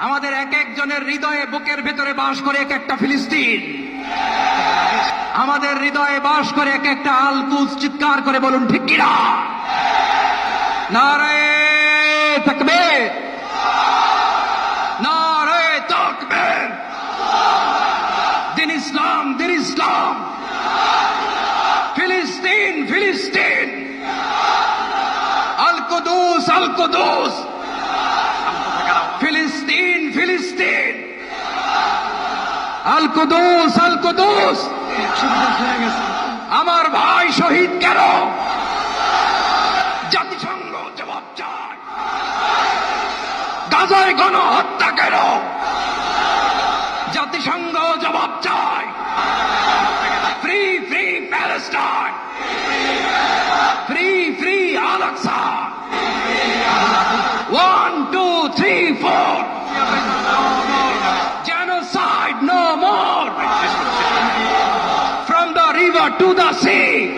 আমাদের এক একজনের হৃদয়ে বুকের ভেতরে বাস করে এক একটা ফিলিস্তিন। আমাদের হৃদয়ে বাস করে এক একটা আলকুস চিৎকার করে বলুন, ঠিক কিনা? নারে থাকবে। নারে থাকবে। দিন ইসলাম দিন ইসলাম। ফিলিস্তিন ফিলিস্তিন। আল কুদুস আল কুদুস আমার ভাই শহীদ কেন? জাতিসংঘ জবাব চায়। গাজায় গণহত্যা কেন? জাতিসংঘ জবাব চায়। Free free Palestine free free আলাক্সা one two three four tudo assim.